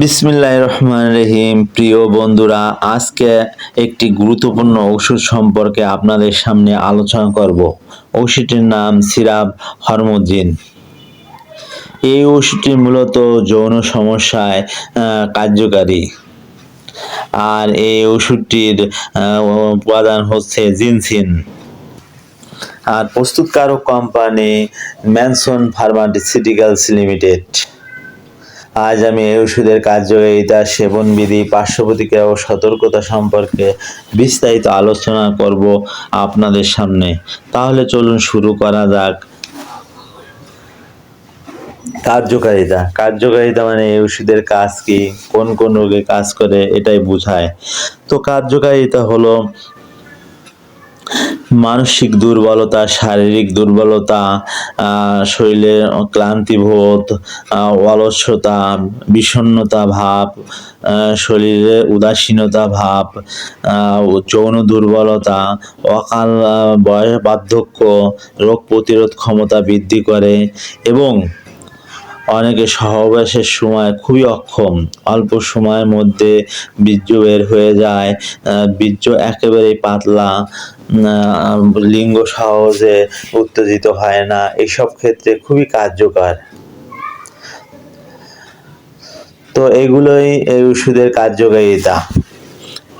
বিসমিল্লাহ রহমান রহিম প্রিয় বন্ধুরা, আজকে একটি গুরুত্বপূর্ণ ওষুধ সম্পর্কে আপনাদের সামনে আলোচনা করব। ওষুধটির নাম সিরাপ হরমোজিন। এই ওষুধটি মূলত যৌন সমস্যায় কার্যকারী। আর এই ওষুধটির উপাদান হচ্ছে জিনসিন। আর প্রস্তুতকারক কোম্পানি ম্যানসন ফার্মাসিউটিক্যালস লিমিটেড। আজ আমি এই ওষুধের কার্যকারিতা, সেবনবিধি পার্শ্ব প্রতিক্রিয়া ও সতর্কতা সম্পর্কে বিস্তারিত আলোচনা করব আপনাদের সামনে। তাহলে চলুন শুরু করা যাক। কার্যকারিতা। কার্যকারিতা মানে এই ওষুধের কাজ কি? কোন কোন রোগে কাজ করে? এটাই বোঝায়। তো কার্যকারিতা হলো মানসিক দুর্বলতা, শারীরিক দুর্বলতা শরীরে ক্লান্তিবোধ অলসতা, বিষণ্ণতা ভাব শরীরে উদাসীনতা ভাব যৌন দুর্বলতা, অকাল বয়স বার্ধক্য, রোগ প্রতিরোধ ক্ষমতা বৃদ্ধি করে এবং অনেকে সহবাসের সময় খুবই অক্ষম, অল্প সময়ের মধ্যে বীর্য বের হয়ে যায় বীর্য একেবারেই পাতলা লিঙ্গ সহজে উত্তেজিত হয় না এইসব ক্ষেত্রে খুবই কার্যকর। তো এগুলোই এই ওষুধের কার্যকারিতা।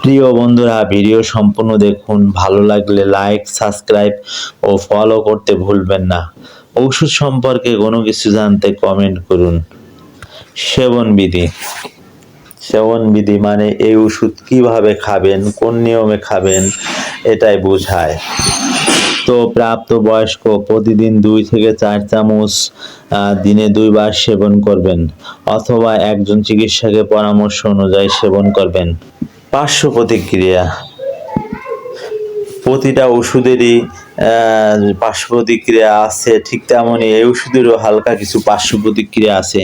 প্রিয় বন্ধুরা, ভিডিও সম্পূর্ণ দেখুন, ভালো লাগলে লাইক সাবস্ক্রাইব ও ফলো করতে ভুলবেন না। ঔষধ সম্পর্কে কোনো কিছু জানতে কমেন্ট করুন। সেবন বিধি সেবন বিধি মানে এই ওষুধ কীভাবে খাবেন, কোন নিয়মে খাবেন, এটাই বোঝায়। তো প্রাপ্ত বয়স্ক প্রতিদিন দুই থেকে চার চামচ দিনে দুইবার সেবন করবেন অথবা একজন চিকিৎসকের পরামর্শ অনুযায়ী সেবন করবেন। পার্শ্ব প্রতিক্রিয়া। প্রতিটা ওষুধেরই পার্শ্ব প্রতিক্রিয়া আছে, ঠিক তেমনই এই ওষুধেরও হালকা কিছু পার্শ্ব প্রতিক্রিয়া আছে।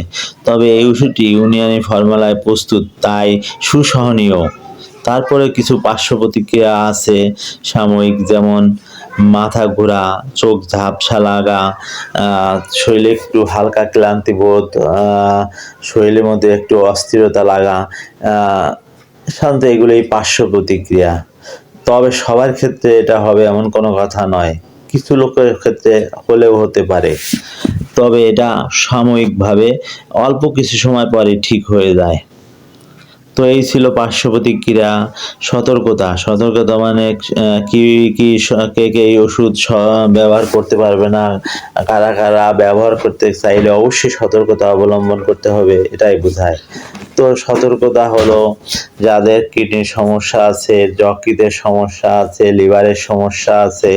তবে এই ওষুধটি ইউনিয়নি ফর্মুলায় প্রস্তুত, তাই সুসহনীয়। তারপরে কিছু পার্শ্ব প্রতিক্রিয়া আছে, সাময়িক যেমন মাথা ঘোরা, চোখ ঝাপসা লাগা শরীরে একটু হালকা ক্লান্তি বোধ শরীরের মধ্যে একটু অস্থিরতা লাগা সাধারণত এগুলোই পার্শ্ব প্রতিক্রিয়া তবে সবার ক্ষেত্রে এটা হবে এমন কোনো কথা নয়। কিছু লোকের ক্ষেত্রে হলেও হতে পারে। তবে এটা সাময়িকভাবে অল্প কিছু সময় পরে ঠিক হয়ে যায়। তো এই ছিল পার্শ্ব প্রতিক্রিয়া সতর্কতা। সতর্কতা মানে কি কি কে কে এই ওষুধ ব্যবহার করতে পারবে না, কারা কারা ব্যবহার করতে চাইলে অবশ্যই সতর্কতা অবলম্বন করতে হবে, এটাই বোঝায়। তো সতর্কতা হলো যাদের কিডনির সমস্যা আছে, যকৃতের সমস্যা আছে, লিভারের সমস্যা আছে,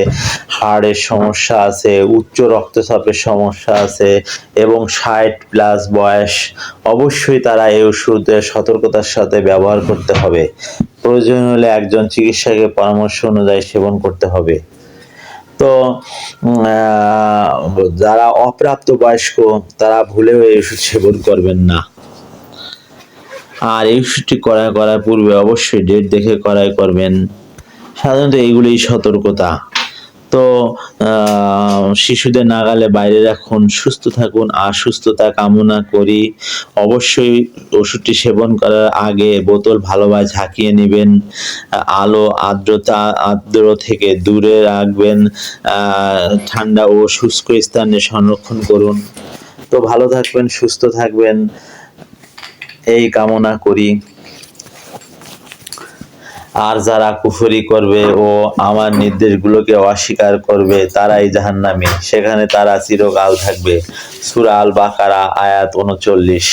হাড়ের সমস্যা আছে, উচ্চ রক্তচাপের সমস্যা আছে এবং ষাট প্লাস বয়স, অবশ্যই তারা এই ওষুধের সতর্কতার সাথে ব্যবহার করতে হবে। প্রয়োজন হলে একজন চিকিৎসকের পরামর্শ অনুযায়ী সেবন করতে হবে। তো যারা অপ্রাপ্ত বয়স্ক তারা ভুলেও এই ওষুধ সেবন করবেন না। আর এই ওষুধটি করাই করার পূর্বে অবশ্যই ডেট দেখে করাই করবেন। সাধারণত এইগুলি সতর্কতা। তো শিশুদের নাগালে বাইরে রাখুন, সুস্থ থাকুন, আর সুস্থতা কামনা করি। অবশ্যই ওষুধটি সেবন করার আগে বোতল ভালোভাবে ঝাঁকিয়ে নেবেন, আলো, আর্দ্রতা, আর্দ্র থেকে দূরে রাখবেন ঠান্ডা ও শুষ্ক স্থানে সংরক্ষণ করুন। তো ভালো থাকবেন, সুস্থ থাকবেন। এই কামনা করি। আর যারা কুফরি করবে ও আমার নির্দেশগুলোকে অস্বীকার করবে, তারাই জাহান্নামী। সেখানে তারা চিরকাল থাকবে। সুরাল বাকারা আয়াত উনচল্লিশ।